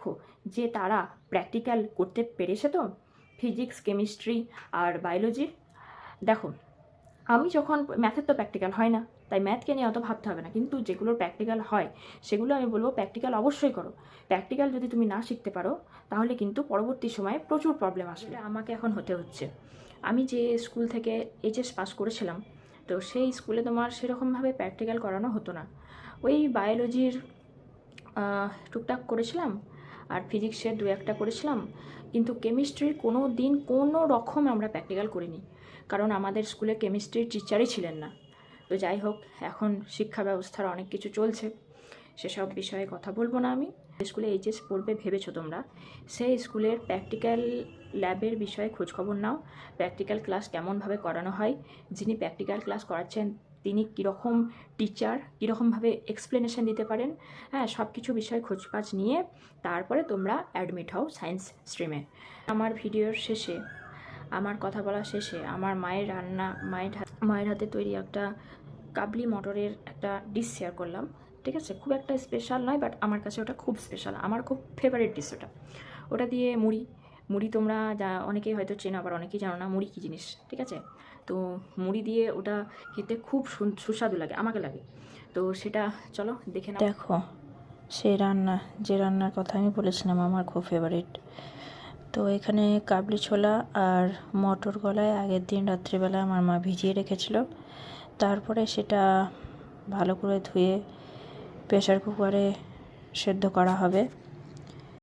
দেখো যে তারা প্র্যাকটিক্যাল করতে পেরেছে তো? ফিজিক্স কেমিস্ট্রি আর বায়োলজির দেখো, আমি যখন ম্যাথের তো প্র্যাকটিক্যাল হয় না, তাই ম্যাথকে নিয়ে অত ভাবতে হবে না। কিন্তু যেগুলোর প্র্যাকটিক্যাল হয়, সেগুলো আমি বলব প্র্যাকটিক্যাল অবশ্যই করো। প্র্যাকটিক্যাল যদি তুমি না শিখতে পারো, তাহলে কিন্তু পরবর্তী সময়ে প্রচুর প্রবলেম আসবে। আমাকে এখন হতে হচ্ছে। আমি যে স্কুল থেকে এইচএস পাস করেছিলাম, তো সেই স্কুলে তোমার সেরকমভাবে প্র্যাকটিক্যাল করানো হতো না। ওই বায়োলজির টুকটাক করেছিলাম আর ফিজিক্সের দু একটা করেছিলাম, কিন্তু কেমিস্ট্রির কোনো দিন কোনো রকম আমরা প্র্যাকটিক্যাল করিনি, কারণ আমাদের স্কুলে কেমিস্ট্রির টিচারই ছিলেন না। তো যাই হোক, এখন শিক্ষা ব্যবস্থার অনেক কিছু চলছে, সেসব বিষয়ে কথা বলব না আমি। স্কুলে এইচএস পড়বে ভেবেছো তোমরা, সেই স্কুলের প্র্যাকটিক্যাল ল্যাবের বিষয়ে খোঁজখবর নাও। প্র্যাকটিক্যাল ক্লাস কেমনভাবে করানো হয়, যিনি প্র্যাকটিক্যাল ক্লাস করাচ্ছেন তিনি কীরকম টিচার কীরকমভাবে এক্সপ্লেনেশন দিতে পারেন হ্যাঁ সব কিছু বিষয়ে খোঁজপাজ নিয়ে তারপরে তোমরা অ্যাডমিট হও সায়েন্স স্ট্রিমে আমার ভিডিওর শেষে, আমার কথা বলা শেষে, আমার মায়ের রান্না, মায়ের হাত, মায়ের হাতে তৈরি একটা কাবলি মটরের একটা ডিশ শেয়ার করলাম, ঠিক আছে? খুব একটা স্পেশাল নয় বাট আমার কাছে ওটা খুব স্পেশাল আমার খুব ফেভারিট ডিশ ওটা। ওটা দিয়ে মুড়ি মুড়ি তোমরা যা অনেকেই হয়তো চেনো, আবার অনেকেই জানো না মুড়ি কী জিনিস, ঠিক আছে? তো মুড়ি দিয়ে ওটা খেতে খুব সুস্বাদু লাগে, আমাকে লাগে। তো সেটা চলো দেখে দেখো সেই রান্না, যে রান্নার কথা আমি বলেছিলাম আমার খুব ফেভারিট তো এখানে কাবলি ছোলা আর মটর গলায় আগের দিন রাত্রিবেলা আমার মা ভিজিয়ে রেখেছিল। তারপরে সেটা ভালো করে ধুয়ে প্রেশার কুকারে সেদ্ধ করা হবে।